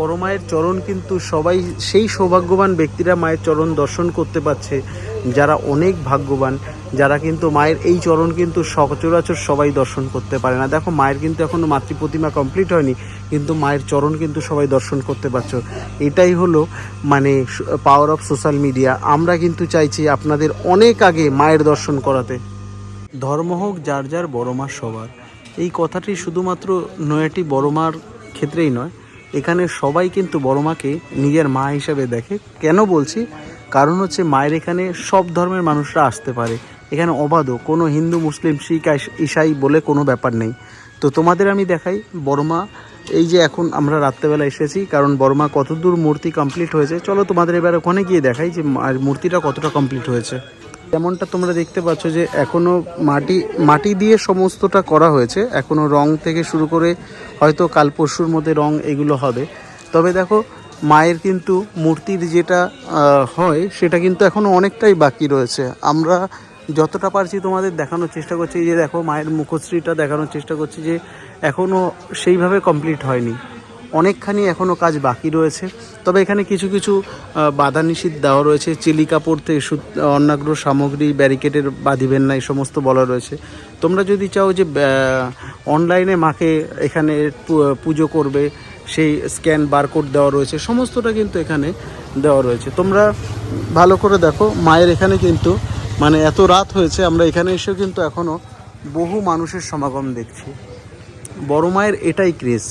বড় মায়ের চরণ কিন্তু সবাই সেই সৌভাগ্যবান ব্যক্তিরা মায়ের চরণ দর্শন করতে পারছে। যারা অনেক ভাগ্যবান, যারা কিন্তু মায়ের এই চরণ কিন্তু সচরাচর সবাই দর্শন করতে পারে না। দেখো, মায়ের কিন্তু এখনও মাতৃ প্রতিমা কমপ্লিট হয়নি, কিন্তু মায়ের চরণ কিন্তু সবাই দর্শন করতে পারছ। এটাই হলো মানে পাওয়ার অফ সোশ্যাল মিডিয়া আমরা কিন্তু চাইছি আপনাদের অনেক আগে মায়ের দর্শন করাতে। ধর্ম হোক, যার যার বড় মা সবার। এই কথাটি শুধুমাত্র নয়াটি বড় মার ক্ষেত্রেই নয় এখানে সবাই কিন্তু বড় মাকে নিজের মা হিসাবে দেখে। কেন বলছি? কারণ হচ্ছে মায়ের এখানে সব ধর্মের মানুষরা আসতে পারে। এখানে অবাধও, কোনো হিন্দু, মুসলিম, শিখ ঈসাই বলে কোনো ব্যাপার নেই। তো তোমাদের আমি দেখাই, বড় মা, এই যে এখন আমরা রাত্রেবেলা এসেছি, কারণ বড় মা কতদূর মূর্তি কমপ্লিট হয়েছে। চলো তোমাদের এবার ওখানে গিয়ে দেখাই যে মূর্তিটা কতটা কমপ্লিট হয়েছে। যেমনটা তোমরা দেখতে পাচ্ছ যে এখনও মাটি মাটি দিয়ে সমস্তটা করা হয়েছে। এখনও রং থেকে শুরু করে হয়তো কাল পরশুর মধ্যে রং এগুলো হবে। তবে দেখো, মায়ের কিন্তু মূর্তির যেটা হয়, সেটা কিন্তু এখনও অনেকটাই বাকি রয়েছে। আমরা যতটা পারছি তোমাদের দেখানোর চেষ্টা করছি যে দেখো, মায়ের মুখশ্রীটা দেখানোর চেষ্টা করছি যে এখনও সেইভাবে কমপ্লিট হয়নি। অনেকখানি এখনও কাজ বাকি রয়েছে। তবে এখানে কিছু কিছু বাধা নিষিদ্ধ দেওয়া রয়েছে। চিলি কাপড় থেকে অন্যাগ্র সামগ্রী, ব্যারিকেডের বাঁধিবেন না, এই সমস্ত বলা রয়েছে। তোমরা যদি চাও যে অনলাইনে মাকে এখানে পুজো করবে, সেই স্ক্যান, বারকোড দেওয়া রয়েছে, সমস্তটা কিন্তু এখানে দেওয়া রয়েছে। তোমরা ভালো করে দেখো, মায়ের এখানে কিন্তু মানে এত রাত হয়েছে, আমরা এখানে এসেও কিন্তু এখনও বহু মানুষের সমাগম দেখছি। বড় মায়ের এটাই ক্রেজ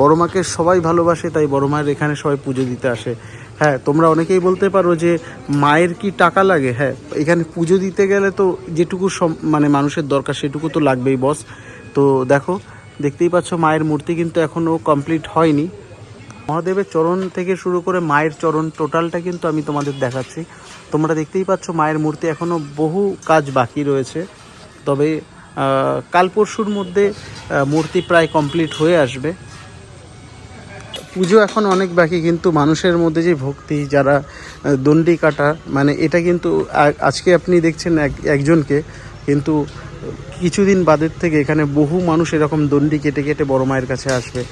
বড় মাকে সবাই ভালোবাসে, তাই বড় মায়ের এখানে সবাই পুজো দিতে আসে। হ্যাঁ তোমরা অনেকেই বলতে পারো যে মায়ের কি টাকা লাগে? হ্যাঁ এখানে পুজো দিতে গেলে তো যেটুকু মানে মানুষের দরকার সেটুকু তো লাগবেই বস তো দেখো, দেখতেই পাচ্ছ মায়ের মূর্তি কিন্তু এখনও কমপ্লিট হয়নি। মহাদেবের চরণ থেকে শুরু করে মায়ের চরণ টোটালটা কিন্তু আমি তোমাদের দেখাচ্ছি। তোমরা দেখতেই পাচ্ছ মায়ের মূর্তি এখনও বহু কাজ বাকি রয়েছে। তবে কাল পরশুর মধ্যে মূর্তি প্রায় কমপ্লিট হয়ে আসবে। পুজো এখন অনেক বাকি, কিন্তু মানুষের মধ্যে যে ভক্তি, যারা দণ্ডি কাটা মানে এটা কিন্তু আজকে আপনি দেখছেন এক, একজনকে, কিন্তু কিছুদিন বাদের থেকে এখানে বহু মানুষ এরকম দণ্ডি কেটে কেটে বড় মায়ের কাছে আসবে।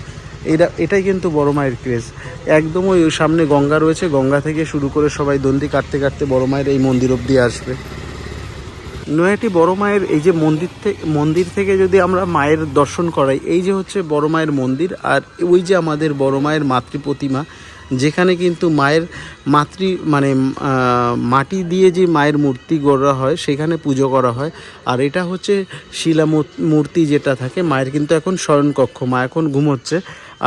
এটা এটাই কিন্তু বড় মায়ের ক্রেজ একদম ওই সামনে গঙ্গা রয়েছে, গঙ্গা থেকে শুরু করে সবাই দণ্ডি কাটতে কাটতে বড় মায়ের এই মন্দির অবধি আসবে। নয়াটি বড় মায়ের এই যে মন্দির থেকে মন্দির থেকে যদি আমরা মায়ের দর্শন করাই, এই যে হচ্ছে বড় মায়ের মন্দির আর ওই যে আমাদের বড় মায়ের মাতৃ প্রতিমা, যেখানে কিন্তু মায়ের মাতৃ মানে মাটি দিয়ে যে মায়ের মূর্তি গড়া হয়, সেখানে পুজো করা হয়। আর এটা হচ্ছে শিলা মূর্তি যেটা থাকে, মায়ের কিন্তু এখন শয়নকক্ষ মা এখন ঘুমোচ্ছে।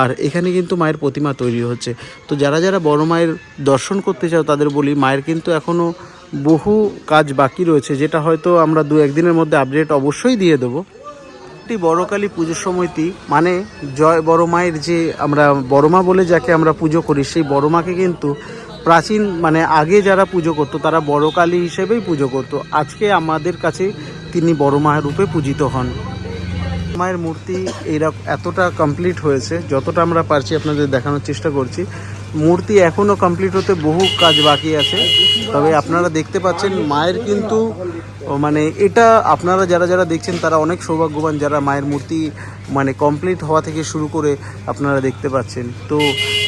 আর এখানে কিন্তু মায়ের প্রতিমা তৈরি হচ্ছে। তো যারা যারা বড় মায়ের দর্শন করতে চাও, তাদের বলি, মায়ের কিন্তু এখনও বহু কাজ বাকি রয়েছে, যেটা হয়তো আমরা দু একদিনের মধ্যে আপডেট অবশ্যই দিয়ে দেবো। একটি বড়কালী পুজোর সময়টি মানে জয় বড় মায়ের যে আমরা বড় মা বলে যাকে আমরা পুজো করি, সেই বড় মাকে কিন্তু প্রাচীন মানে আগে যারা পুজো করতো, তারা বড় কালী হিসেবেই পুজো করতো। আজকে আমাদের কাছে তিনি বড় মায়ের রূপে পূজিত হন। মায়ের মূর্তি এইরকম এতটা কমপ্লিট হয়েছে, যতটা আমরা পারছি আপনাদের দেখানোর চেষ্টা করছি। মূর্তি এখনও কমপ্লিট হতে বহু কাজ বাকি আছে। তবে আপনারা দেখতে পাচ্ছেন মায়ের কিন্তু মানে এটা আপনারা যারা যারা দেখছেন তারা অনেক সৌভাগ্যবান যারা মায়ের মূর্তি মানে কমপ্লিট হওয়া থেকে শুরু করে আপনারা দেখতে পাচ্ছেন। তো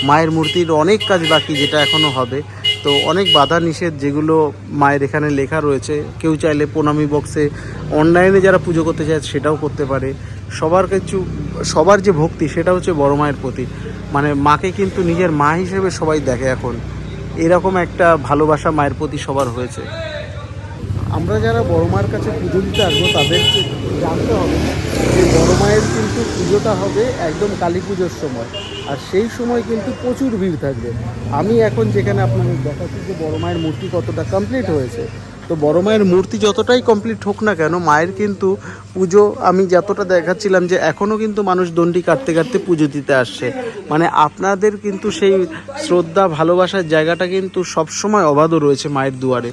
মায়ের মূর্তির অনেক কাজ বাকি যেটা এখনও হবে। তো অনেক বাধা নিষেধ যেগুলো মায়ের এখানে লেখা রয়েছে। কেউ চাইলে প্রণামী বক্সে অনলাইনে যারা পুজো করতে চায় সেটাও করতে পারে। সবার কিছু, সবার যে ভক্তি সেটা হচ্ছে বড় মায়ের প্রতি। মানে মাকে কিন্তু নিজের মা হিসেবে সবাই দেখে এখন। এরকম একটা ভালোবাসা মায়ের প্রতি সবার হয়েছে। আমরা যারা বড় মায়ের কাছে পুজো দিতে আসব, তাদেরকে জানতে হবে যে বড় মায়ের কিন্তু পুজোটা হবে একদম কালী পুজোর সময়। আর সেই সময় কিন্তু প্রচুর ভিড় থাকবে। আমি এখন যেখানে আপনাদের দেখাচ্ছি যে বড় মায়ের মূর্তি কতটা কমপ্লিট হয়েছে। তো বড় মায়ের মূর্তি যতটাই কমপ্লিট হোক না কেন, মায়ের কিন্তু পুজো আমি যতটা দেখাচ্ছিলাম যে এখনও কিন্তু মানুষ দণ্ডি কাটতে কাটতে পুজো দিতে আসছে। মানে আপনাদের কিন্তু সেই শ্রদ্ধা, ভালোবাসার জায়গাটা কিন্তু সবসময় অবাধ রয়েছে মায়ের দুয়ারে।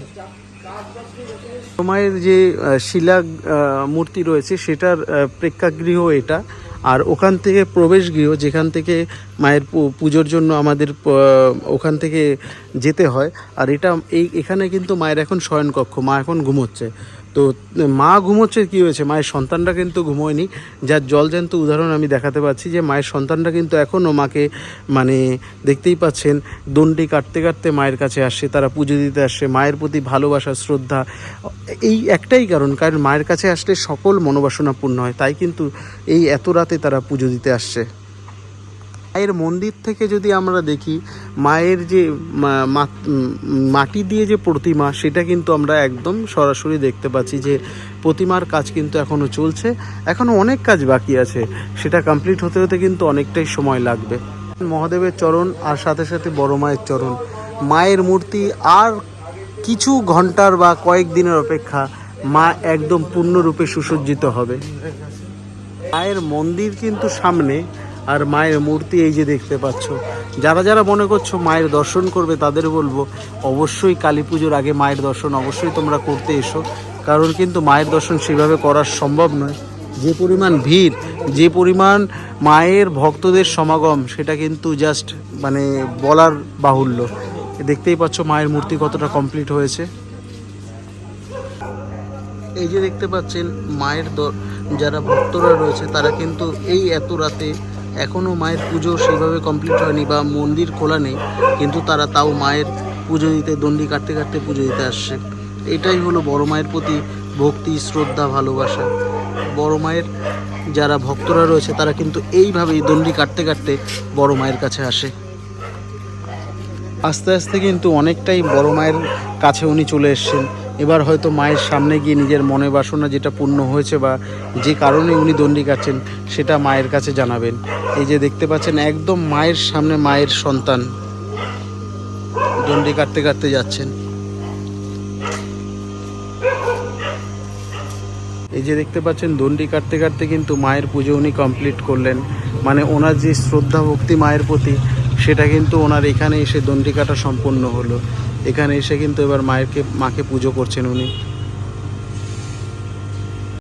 মায়ের যে শিলা মূর্তি রয়েছে সেটার প্রেক্ষাগৃহ এটা। আর ওখান থেকে প্রবেশ গৃহ যেখান থেকে মায়ের পুজোর জন্য আমাদের ওখান থেকে যেতে হয়। আর এটা, এই, এখানে কিন্তু মায়ের এখন শয়নকক্ষ, মা এখন ঘুমোচ্ছে। তো, মা ঘুমোচ্ছে, কি হয়েছে? মায়ের সন্তানরা কিন্তু ঘুমোয়নি। যার জলজ্যান্ত উদাহরণ আমি দেখাতে পাচ্ছি যে, মায়ের সন্তানরা কিন্তু এখনও মাকে মানে দেখতেই পাচ্ছেন, দণ্ডি কাটতে কাটতে মায়ের কাছে আসছে, তারা পুজো দিতে আসছে, মায়ের প্রতি ভালোবাসা, শ্রদ্ধা। এই একটাই কারণ কারণ মায়ের কাছে আসলে সকল মনোবাসনা পূর্ণ হয়, তাই কিন্তু এই এত রাতে তারা পুজো দিতে আসছে। মায়ের মন্দির থেকে যদি আমরা দেখি, মায়ের যে মাটি দিয়ে যে প্রতিমা, সেটা কিন্তু আমরা একদম সরাসরি দেখতে পাচ্ছি যে প্রতিমার কাজ কিন্তু এখনও চলছে। এখনও অনেক কাজ বাকি আছে। সেটা কমপ্লিট হতে হতে কিন্তু অনেকটাই সময় লাগবে। মহাদেবের চরণ আর সাথে সাথে বড় মায়ের চরণ। মায়ের মূর্তি আর কিছু ঘণ্টার বা কয়েক দিনের অপেক্ষা মা একদম পূর্ণরূপে সুসজ্জিত হবে। মায়ের মন্দির কিন্তু সামনে আর মায়ের মূর্তি এই যে দেখতে পাচ্ছ। যারা যারা মনে করছ মায়ের দর্শন করবে, তাদের বলব অবশ্যই কালী পুজোর আগে মায়ের দর্শন অবশ্যই তোমরা করতে এসো। কারণ কিন্তু মায়ের দর্শন সেভাবে করা সম্ভব নয়। যে পরিমাণ ভিড়, যে পরিমাণ মায়ের ভক্তদের সমাগম, সেটা কিন্তু জাস্ট মানে বলার বাহুল্য। দেখতেই পাচ্ছ মায়ের মূর্তি কতটা কমপ্লিট হয়েছে। এই যে দেখতে পাচ্ছেন, মায়ের যারা ভক্তরা রয়েছে, তারা কিন্তু এই এত রাতে এখনও মায়ের পুজো সেভাবে কমপ্লিট হয়নি বা মন্দির খোলা নেই, কিন্তু তারা তাও মায়ের পুজো দিতে, দণ্ডি কাটতে কাটতে পুজো দিতে আসছে। এটাই হলো বড় মায়ের প্রতি ভক্তি, শ্রদ্ধা, ভালোবাসা। বড় মায়ের যারা ভক্তরা রয়েছে, তারা কিন্তু এইভাবেই দণ্ডি কাটতে কাটতে বড় মায়ের কাছে আসে। আস্তে আস্তে কিন্তু অনেকটাই বড় মায়ের কাছে উনি চলে এসেছেন। এবার হয়তো মায়ের সামনে গিয়ে নিজের মনে বাসনা যেটা পূর্ণ হয়েছে বা যে কারণে উনি দণ্ডি কাটছেন, সেটা মায়ের কাছে জানাবেন। এই যে দেখতে পাচ্ছেন, একদম মায়ের সামনে মায়ের সন্তান দণ্ডি কাটতে কাটতে যাচ্ছেন। এই যে দেখতে পাচ্ছেন, দণ্ডি কাটতে কাটতে কিন্তু মায়ের পুজো উনি কমপ্লিট করলেন। মানে ওনার যে শ্রদ্ধা, ভক্তি মায়ের প্রতি, সেটা কিন্তু ওনার এখানে এসে দণ্ডি কাটা সম্পন্ন হলো। এখানে এসে কিন্তু এবার মায়েরকে মাকে পুজো করছেন উনি।